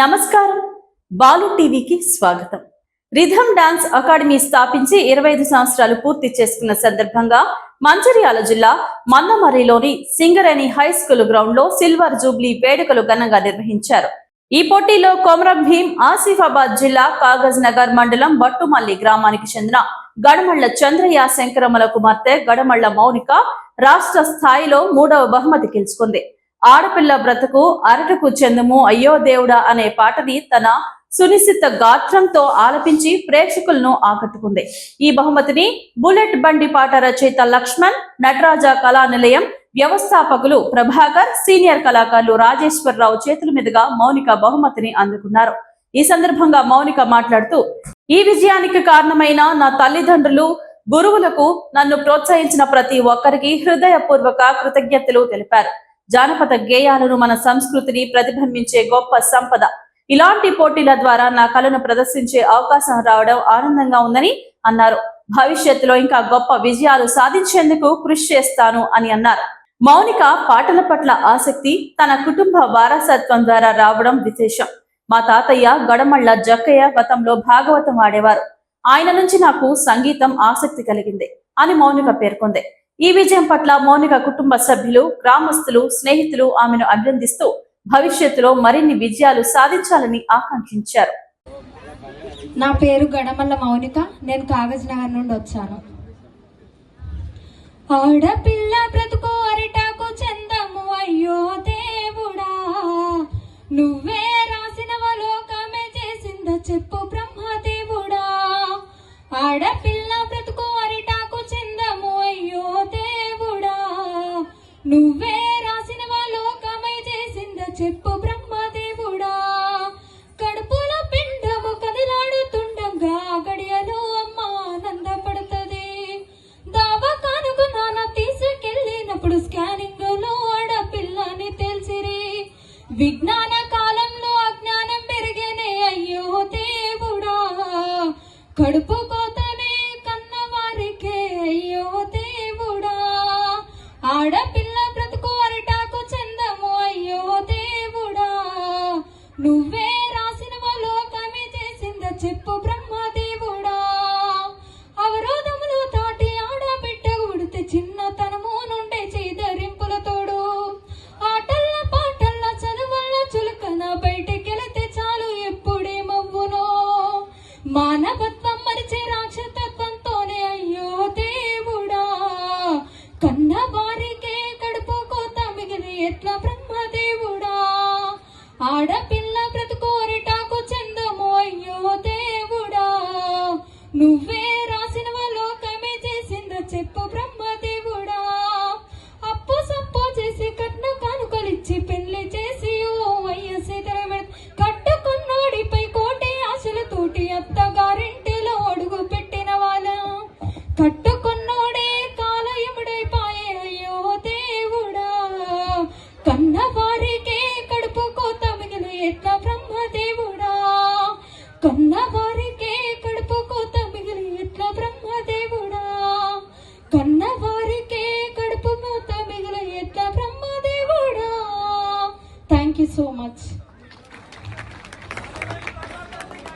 నమస్కారం. బాలు టీవీకి స్వాగతం. రిథమ్ డాన్స్ అకాడమీ స్థాపించి ఇరవై ఐదు సంవత్సరాలు పూర్తి చేసుకున్న సందర్భంగా మంచిర్యాల జిల్లా మందమర్రిలోని సింగరేణి హై స్కూల్ గ్రౌండ్లో సిల్వర్ జూబ్లీ వేడుకలు ఘనంగా నిర్వహించారు. ఈ పోటీలో కొమరం భీం ఆసిఫాబాద్ జిల్లా కాగజ్ నగర్ మండలం బట్టుమల్లి గ్రామానికి చెందిన గడమళ్ళ చంద్రయ్య శంకరమ్మల కుమార్తె గడమళ్ళ మౌనిక రాష్ట్ర స్థాయిలో మూడవ బహుమతి గెలుచుకుంది. ఆడపిల్ల బ్రతుకు అరటకు చెందుము అయ్యో దేవుడా అనే పాటని తన సునిశ్చిత గాత్రంతో ఆలపించి ప్రేక్షకులను ఆకట్టుకుంది. ఈ బహుమతిని బుల్లెట్ బండి పాట రచయిత లక్ష్మణ్ నటరాజ కళా నిలయం వ్యవస్థాపకులు ప్రభాకర్ సీనియర్ కళాకారులు రాజేశ్వరరావు చేతుల మీదుగా మౌనిక బహుమతిని అందుకున్నారు. ఈ సందర్భంగా మౌనిక మాట్లాడుతూ ఈ విజయానికి కారణమైన నా తల్లిదండ్రులు గురువులకు నన్ను ప్రోత్సహించిన ప్రతి ఒక్కరికి హృదయపూర్వక కృతజ్ఞతలు తెలిపారు. జానపద గేయాలను మన సంస్కృతిని ప్రతిబింబించే గొప్ప సంపద. ఇలాంటి పోటీల ద్వారా నా కళను ప్రదర్శించే అవకాశం రావడం ఆనందంగా ఉందని అన్నారు. భవిష్యత్తులో ఇంకా గొప్ప విజయాలు సాధించేందుకు కృషి చేస్తాను అని అన్నారు. మౌనిక పాటల పట్ల ఆసక్తి తన కుటుంబ వారసత్వం ద్వారా రావడం విశేషం. మా తాతయ్య గడమళ్ళ జక్కయ్య గతంలో భాగవతం ఆడేవారు. ఆయన నుంచి నాకు సంగీతం ఆసక్తి కలిగింది అని మౌనిక పేర్కొంది. ఈ విజయం పట్ల మౌనిక కుటుంబ సభ్యులు గ్రామస్తులు స్నేహితులు ఆమెను అభినందిస్తూ భవిష్యత్తులో మరిన్ని విజయాలు సాధించాలని ఆకాంక్షించారు. నా పేరు గడమల్ల మౌనిక. నేను కాగజ్ నగర్ నుండి వచ్చాను. ఆడపిల్ల బ్రతుకు అరిటాకు చందము అయ్యో దేవుడా. నువ్వే రాసిన లోకమే చేసింద చెప్పు బ్రహ్మదేవుడా. ఆడపిల్ల నువ్వే రాసిన లోకమై చేసింద చెప్పు బ్రహ్మదేవుడా. కడుపులో పిండము కదిలాడుతుండగా గడియలో అమ్మ ఆనందపడుతుంది. దావకానుకు నాన్న తీసుకెళ్ళినప్పుడు స్కానింగ్లో ఆడపిల్లని తెలిసిరి. విజ్ఞాన కాలంలో అజ్ఞానం పెరిగేనే అయ్యో దేవుడా. కడుపు కోతనే కన్నవారికే అయ్యో దేవుడా. నువ్వే రాసినవో లోకమే చేసింద చెప్పు బ్రహ్మదేవుడా అవరోధములు తాటి ఆడబిట్ట ఉడితే చిన్నతనము నుండే చేదరింపుల తోడు. ఆటల్ల పాటల్ల చదువుల చులకన బయటకెళితే చాలు ఎప్పుడేమవ్వునో మానవత్వం మరిచే రాక్షతత్వంతోనే అయ్యో దేవుడా. కన్న వారికే కడుపు కోత మిగిలి ఎట్లా బ్రహ్మదేవుడా ఆడపిల్ల నువ్వే రాసిన లోకమే చేసిందా చెప్పు బ్రహ్మదేవుడా. అప్పు సప్పు చేసి కట్న కానుకలిచ్చి పెళ్ళి చేసి ఓ వయసి కట్టుకున్నోడిపై కోటి ఆశల తోటి అత్తగారింటిలో అడుగు పెట్టిన వాళ్ళ కట్టుకున్నోడే కాలయముడైపాయే అయ్యో దేవుడా. కన్నవారి you so much.